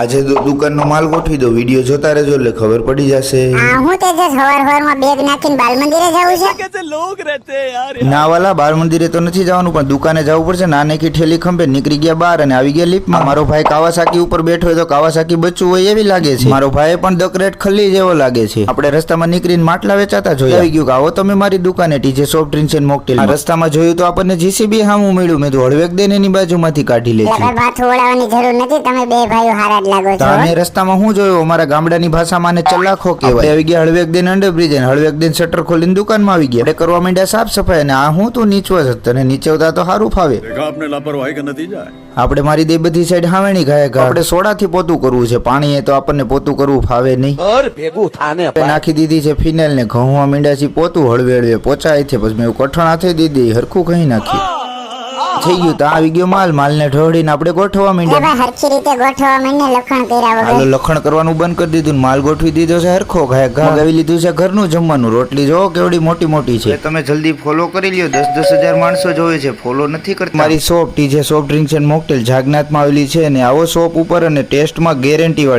આજે દુકાનનો માલ ગોઠવી દો વીડિયો જોતા રહેજો એટલે ખબર પડી જશે. હું તે જે સવાર સવારમાં બેગ નાખીને બાલ મંદિરે જવું છે ના વાલા બાલ મંદિરે તો નથી જવાનું પણ દુકાને જવું પડશે. નાનેકી ઠેલી ખંભે નીકળી ગયા બહાર અને આવી ગયા લિફ્ટમાં. મારો ભાઈ કાવાસાકી ઉપર બેઠો હોય તો કાવાસાકી બચ્ચું હોય એવી લાગે છે. મારો ભાઈ પણ દકરેટ ખલ્લી જેવો લાગે છે. આપણે રસ્તામાં નીકળીને માટલા વેચાતા જોયા. આવી ગયું કે આવો તમે મારી દુકાને TJ soft drinks and mocktail. રસ્તામાં જોયું તો આપણને જીસીબી હામું મળ્યું. મેં તો હળવેક દઈને એની બાજુમાંથી કાઢી લે છે. જરૂર નથી તમે બે ભાઈઓ હારા જ લાગો છો? અમે રસ્તામાં હું જોયો? અમારા ગામડાની ભાષામાં ને ચલાખો કહેવાય. આવી ગયા હળવેક દિન અંડર બ્રિજ અને હળવેક દિન શટર ખોલીને દુકાનમાં આવી ગયા. એટલે કરવા માંડ્યા સાફ સફાઈ અને આ હું તું નીચવા જ તને નીચવતા તો સારું ફાવે. આપને લાપરવાહી કે નતીજા આપણે મારી દે બધી સાઈડ હાવેણી ગાય આપણે સોડાથી પોતું કરવું છે. પાણી એ તો આપણને પોતું કરવું ફાવે નહીં. ભેગું થાને નાખી દીધી છે ફિનાઇલ ને ઘઉં મીંડા છે પોતું હળવે હળવે પોચાય છે. પછી મેં કઠણ હાથે દીધી હરખું કહી નાખ્યું થઈ ગયું તો આવી ગયો માલ. માલને ઢોળીને આપણે ગોઠવવા માંડ્યા. હરખી રીતે ગોઠવવા માંડ્યા લખણ કર્યા હાલો વગર લખણ કરવાનું બંધ કરી દીધું ને માલ ગોઠવી દીધો છે હરખો. ઘા ગાવી લીધું છે ઘરનું જમવાનું. રોટલી જો કેવડી મોટી મોટી છે. તમે જલ્દી ફોલો કરી લ્યો. દસ દસ હજાર માણસો જોવે છે. ફોલો નથી કરતા. મારી shop TJ soft drinks and mocktail જાગનાથમાં આવેલી છે અને આવો શોપ ઉપર અને ટેસ્ટમાં ગેરંટી વાળી